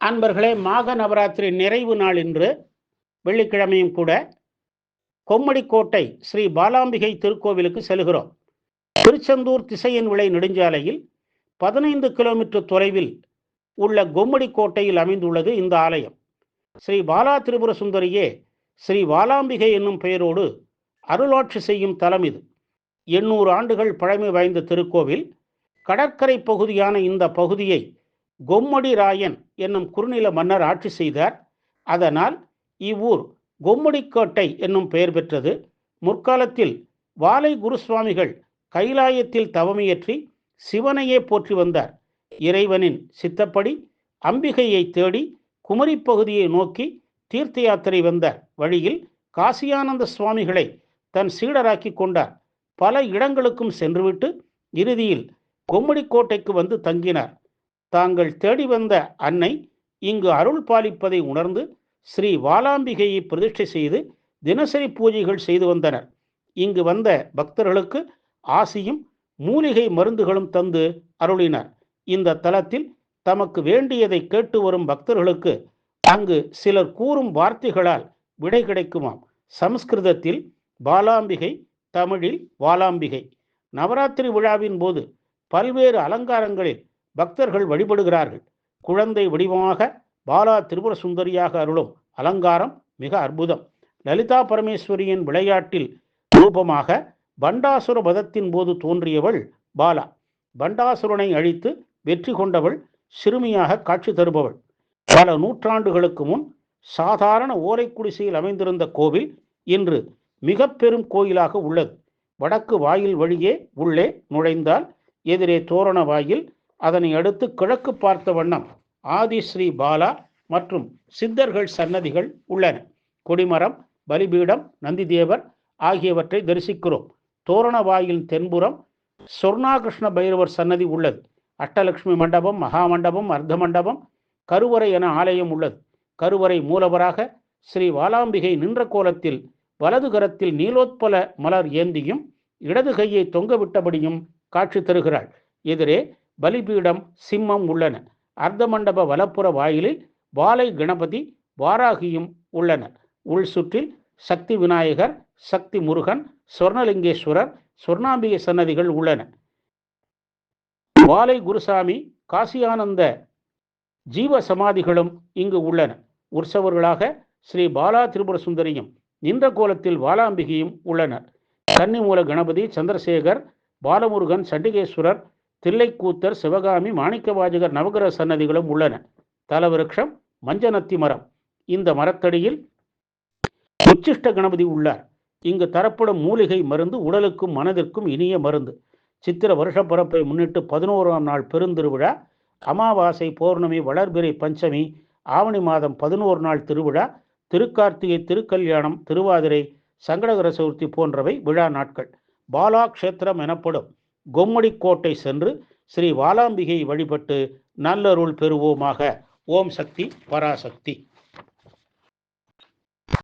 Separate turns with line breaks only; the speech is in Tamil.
அன்பர்களே மாக நவராத்திரி நிறைவு நாள் இன்று வெள்ளிக்கிழமையும் கூட கொம்மடிக்கோட்டை ஸ்ரீ பாலாம்பிகை திருக்கோவிலுக்கு செல்கிறோம். திருச்செந்தூர் திசையின் விளை நெடுஞ்சாலையில் பதினைந்து கிலோமீட்டர் தொலைவில் உள்ள கொம்மடிக்கோட்டையில் அமைந்துள்ளது இந்த ஆலயம். ஸ்ரீ பாலா திரிபுர சுந்தரியே ஸ்ரீ பாலாம்பிகை என்னும் பெயரோடு அருளாட்சி செய்யும் தலம் இது. எண்ணூறு ஆண்டுகள் பழமை வாய்ந்த திருக்கோவில் கடற்கரை பகுதியான இந்த பகுதியை கொம்மடி ராயன் என்னும் குறுநில மன்னர் ஆட்சி செய்தார். அதனால் இவ்வூர் கொம்முடிக்கோட்டை என்னும் பெயர் பெற்றது. முற்காலத்தில் வாலை குருசுவாமிகள் கைலாயத்தில் தவமியற்றி சிவனையே போற்றி வந்தார். இறைவனின் சித்தப்படி அம்பிகையை தேடி குமரி பகுதியை நோக்கி தீர்த்த யாத்திரை வந்தார். வழியில் காசியானந்த சுவாமிகளை தன் சீடராக்கி கொண்டார். பல இடங்களுக்கும் சென்றுவிட்டு இறுதியில் கொம்முடிக்கோட்டைக்கு வந்து தங்கினார். தாங்கள் தேடி வந்த அன்னை இங்கு அருள் பாலிப்பதை உணர்ந்து ஸ்ரீ வாலாம்பிகையை பிரதிஷ்டை செய்து தினசரி பூஜைகள் செய்து வந்தனர். இங்கு வந்த பக்தர்களுக்கு ஆசியும் மூலிகை மருந்துகளும் தந்து அருளினார். இந்த தலத்தில் தமக்கு வேண்டியதை கேட்டு வரும் பக்தர்களுக்கு அங்கு சிலர் கூறும் வார்த்தைகளால் விடை கிடைக்குமாம். சமஸ்கிருதத்தில் பாலாம்பிகை தமிழில் வாலாம்பிகை. நவராத்திரி விழாவின் போது பல்வேறு அலங்காரங்களில் பக்தர்கள் வழிபடுகிறார்கள். குழந்தை வடிவமாக பாலா திரிபுர சுந்தரியாக அருளும் அலங்காரம் மிக அற்புதம். லலிதா பரமேஸ்வரியின் விளையாட்டில் ரூபமாக பண்டாசுர பதத்தின் போது தோன்றியவள் பாலா. பண்டாசுரனை அழித்து வெற்றி கொண்டவள் சிறுமியாக காட்சி தருபவள். பல நூற்றாண்டுகளுக்கு முன் சாதாரண ஓலை குடிசையில் அமைந்திருந்த கோவில் இன்று மிக பெரும் கோயிலாக உள்ளது. வடக்கு வாயில் வழியே உள்ளே நுழைந்தால் எதிரே தோரண வாயில் அதனை அடுத்து கிழக்கு பார்த்த வண்ணம் ஆதி ஸ்ரீ பாலா மற்றும் சித்தர்கள் சன்னதிகள் உள்ளன. கொடிமரம் பலிபீடம் நந்திதேவர் ஆகியவற்றை தரிசிக்கிறோம். தோரண வாயில் தென்புறம் சொர்ணாகிருஷ்ண பைரவர் சன்னதி உள்ளது. அட்டலட்சுமி மண்டபம் மகாமண்டபம் அர்த்த மண்டபம் கருவறை என ஆலயம் உள்ளது. கருவறை மூலவராக ஸ்ரீ வாலாம்பிகை நின்ற கோலத்தில் வலது கரத்தில் நீலோத்பல மலர் ஏந்தியும் இடது கையை தொங்கவிட்டபடியும் காட்சி தருகிறாள். எதிரே பலிபீடம் சிம்மம் உள்ளன. அர்த்த மண்டப வலப்புற வாயிலில் பாலை கணபதி வாராகியும் உள்ளனர். உள் சுற்றில் சக்தி விநாயகர் சக்தி முருகன் சொர்ணலிங்கேஸ்வரர் சொர்ணாம்பிகை சன்னதிகள் உள்ளன. வாலை குருசாமி காசியானந்த ஜீவ சமாதிகளும் இங்கு உள்ளன. உற்சவர்களாக ஸ்ரீ பாலா திரிபுர சுந்தரியும் நின்ற கோலத்தில் வாலாம்பிகையும் உள்ளனர். கன்னிமூல கணபதி சந்திரசேகர் பாலமுருகன் சண்டிகேஸ்வரர் தில்லைக்கூத்தர் சிவகாமி மாணிக்கவாஜகர் நவகிரக சன்னதிகளும் உள்ளன. தலவிருட்சம் மஞ்சனத்தி மரம். இந்த மரத்தடியில் உச்சிஷ்ட கணபதி உள்ளார். இங்கு தரப்படும் மூலிகை மருந்து உடலுக்கும் மனதிற்கும் இனிய மருந்து. சித்திர வருஷப்பரப்பை முன்னிட்டு பதினோராம் நாள் பெருந்திருவிழா அமாவாசை பௌர்ணமி வளர்பிறை பஞ்சமி ஆவணி மாதம் பதினோரு நாள் திருவிழா திருக்கார்த்திகை திருக்கல்யாணம் திருவாதிரை சங்கடகர சதுர்த்தி போன்றவை விழா நாட்கள். பாலா க்ஷேத்திரம் எனப்படும் கொம்மடிக்கோட்டை சென்று ஸ்ரீ வாலாம்பிகை வழிபட்டு நல்லருள் பெறுவோமாக. ஓம் சக்தி பராசக்தி.